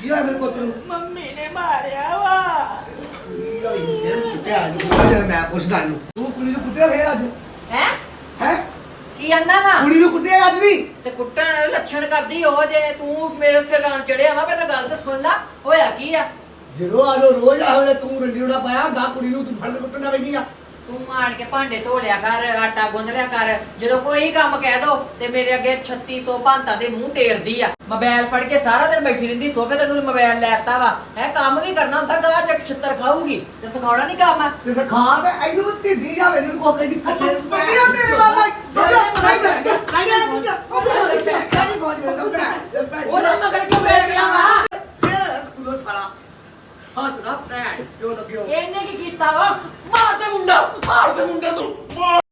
ਕੀ ਹੋਇਆ ਮੇਰੇ ਪੁੱਤ ਨੂੰ? ਮੰਮੀ ਨੇ ਮਾਰਿਆ ਵਾ। ਕੁੱਟਿਆ ਨੂੰ ਜਿਹੜਾ ਮੈਂ ਪੁੱਛਦਾ ਇਹਨੂੰ। ਤੂੰ ਕੁੜੀ ਨੂੰ ਕੁੱਟਿਆ ਫੇਰ ਅੱਜ? ਹੈ? ਹੈ? ਕੀ ਆਂਦਾ ਵਾ? ਕੁੜੀ ਨੂੰ ਕੁੱਟਿਆ ਅੱਜ ਵੀ? ਤੇ ਕੁੱਟਣ ਵਾਲੇ ਲੱਛਣ ਕਰਦੀ ਉਹ ਜੇ ਤੂੰ ਮੇਰੇ ਸਿਰ ਨਾਲ ਚੜਿਆ ਵਾ ਪਹਿਲਾਂ ਗੱਲ ਤਾਂ ਸੁਣ ਲੈ। ਹੋਇਆ ਕੀ ਆ? ਜਦੋਂ ਆਜੋ ਰੋਜ਼ ਆਹੋ ਤੂੰ ਰੰਡੀੜਾ ਪਾਇਆ ਹੁੰਦਾ ਕੁੜੀ ਨੂੰ ਤੂੰ ਫੜ ਕੇ ਕੁੱਟਣਾ ਪੈਂਦੀ ਆ। ਤੂੰ ਮਾਰ ਕੇ ਭਾਂਡੇ ਧੋ ਲਿਆ ਕਰ ਆਟਾ ਗੁੰਨ ਲਿਆ ਕਰ ਜਦੋਂ ਕੋਈ ਕੰਮ ਕਹਿ ਦੋ ਤੇ ਮੇਰੇ ਅੱਗੇ 3600 ਭਾਂਤਾਂ ਦੇ ਮੂੰਹ ਟੇਰਦੀ ਆ ਮੋਬਾਈਲ ਫੜ ਕੇ ਸਾਰਾ ਦਿਨ ਬੈਠੀ ਰਹਿੰਦੀ ਸੋਫੇ ਤੇ ਨੂੰ ਮੋਬਾਈਲ ਲੈਤਾ ਵਾ ਹੈ ਕੰਮ ਵੀ ਕਰਨਾ ਹੁੰਦਾ ਗਾਹ ਚੱਕ ਛਿੱਤਰ ਖਾਊਗੀ ਤੇ ਸਿਖਾਉਣਾ ਨਹੀਂ ਕੰਮ ਆ ਤੇ ਸਿਖਾ ਤੇ ਇਹਨੂੰ ਢਿੱਡੀ ਜਾਵੇ ਇਹਨੂੰ ਕੋਈ ਕਹਿੰਦੀ ਖੱਟੇ ਮੰਮੀ ਆ ਮੇਰੇ ਵੱਲ ਉਹਦਾ ਮਗਰ ਕਿਉਂ ਪੈ ਗਿਆ ਵਾ ਤੇਰਾ ਸਕੂਲੋਂ ਸਾਰਾ ਹੱਸਦਾ ਭੈਣ ਕਿਉਂ ਲੱਗਿਓ ਇਹਨੇ ਕੀ ਕੀਤਾ ਵਾ ਮਾਰ മാറുന്ന മുണ്ട മാറുന്ന മുണ്ട